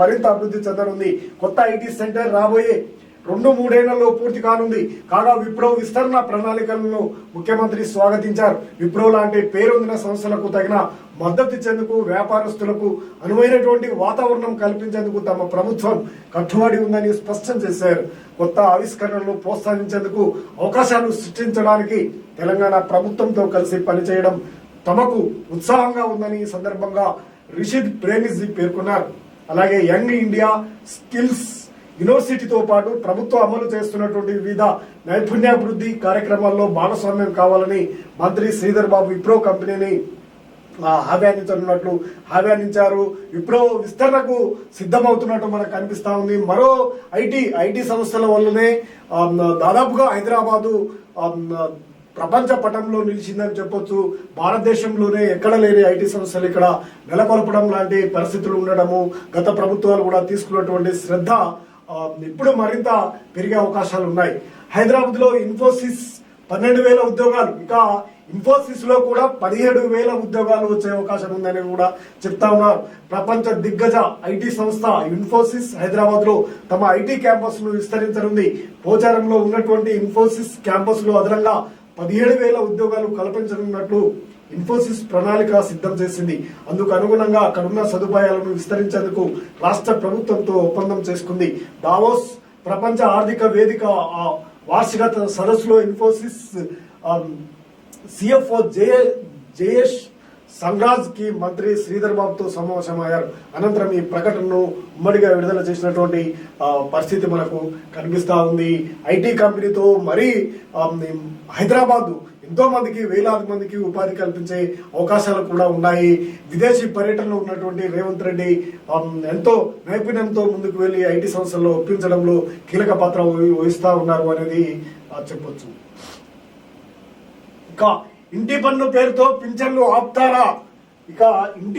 మరింత అభివృద్ధి చెందనుంది. కొత్త ఐటీ సెంటర్ రాబోయే రెండు మూడేళ్ళలో పూర్తి కానుంది. కాగా విప్రో విస్తరణ ప్రణాళికలను ముఖ్యమంత్రి స్వాగతించారు. విప్రో లాంటి పేరొందిన సంస్థలకు తగిన మద్దతు ఇచ్చేందుకు వ్యాపారస్తులకు అనువైనటువంటి వాతావరణం కల్పించేందుకు తమ ప్రభుత్వం కట్టుబడి ఉందని స్పష్టం చేశారు. కొత్త ఆవిష్కరణలను ప్రోత్సహించేందుకు అవకాశాలు సృష్టించడానికి తెలంగాణ ప్రభుత్వంతో కలిసి పనిచేయడం తమకు ఉత్సాహంగా ఉందని ఈ సందర్భంగా రిషిద్ ప్రేమిజీ పేర్కొన్నారు. అలాగే యంగ్ ఇండియా స్కిల్స్ యూనివర్సిటీతో పాటు ప్రభుత్వం అమలు చేస్తున్నటువంటి వివిధ నైపుణ్యాభివృద్ధి కార్యక్రమాల్లో భాగస్వామ్యం కావాలని మంత్రి శ్రీధర్ బాబు విప్రో కంపెనీని ఆ, ఆహ్వానించనున్నట్లు విప్రో విస్తరణకు సిద్ధమవుతున్నట్టు మనకు కనిపిస్తా ఉంది. మరో ఐటీ ఐటీ సంస్థల వల్లనే దాదాపుగా హైదరాబాదు ప్రపంచ పటంలో నిలిచిందని చెప్పొచ్చు. భారతదేశంలోనే ఎక్కడ లేని ఐటీ సంస్థలు ఇక్కడ నెలకొల్పడం లాంటి పరిస్థితులు ఉండడము గత ప్రభుత్వాలు కూడా తీసుకున్నటువంటి శ్రద్ధ ఇప్పుడు మరింత పెరిగే అవకాశాలు ఉన్నాయి. హైదరాబాద్లో ఇన్ఫోసిస్ పన్నెండు వేల ఉద్యోగాలు ఇంకా ఇన్ఫోసిస్లో కూడా పదిహేడు వేల ఉద్యోగాలు వచ్చే అవకాశం ఉందని కూడా చెప్తా ఉన్నారు. ప్రపంచ దిగ్గజ ఐటీ సంస్థ ఇన్ఫోసిస్ హైదరాబాద్లో తమ ఐటీ క్యాంపస్ను విస్తరించనుంది. పోచారంలో ఉన్నటువంటి ఇన్ఫోసిస్ క్యాంపస్లో అదనంగా పదిహేడు వేల ఉద్యోగాలు కల్పించనున్నట్లు ఇన్ఫోసిస్ ప్రణాళిక సిద్ధం చేసింది. అందుకు అనుగుణంగా అక్కడున్న సదుపాయాలను విస్తరించేందుకు రాష్ట్ర ప్రభుత్వంతో ఒప్పందం చేసుకుంది. దావోస్ ప్రపంచ ఆర్థిక వేదిక వార్షిక సదస్సులో ఇన్ఫోసిస్ సిఎఫ్ఓ జే జయేష్ సంగ్రాజ్కి మంత్రి శ్రీధర్ బాబుతో సమావేశమయ్యారు అనంతరం ఈ ప్రకటనను ఉమ్మడిగా విడుదల చేసినటువంటి పరిస్థితి మనకు కనిపిస్తా ఉంది. ఐటీ కంపెనీతో మరీ హైదరాబాదు హైదరాబాద్ ఎంతో మందికి వేలాది మందికి ఉపాధి కల్పించే అవకాశాలు కూడా ఉన్నాయి. విదేశీ పర్యటనలో ఉన్నటువంటి రేవంత్ రెడ్డి ఎంతో నైపుణ్యంతో ముందుకు వెళ్ళి ఐటీ సంస్థల్లో ఒప్పించడంలో కీలక పాత్ర వహిస్తూ వహిస్తా ఉన్నారు అనేది చెప్పొచ్చు. ఇంకా ఇంటి పన్ను పేరుతో పింఛన్లు ఆపుతారా? ఇక ఇంటి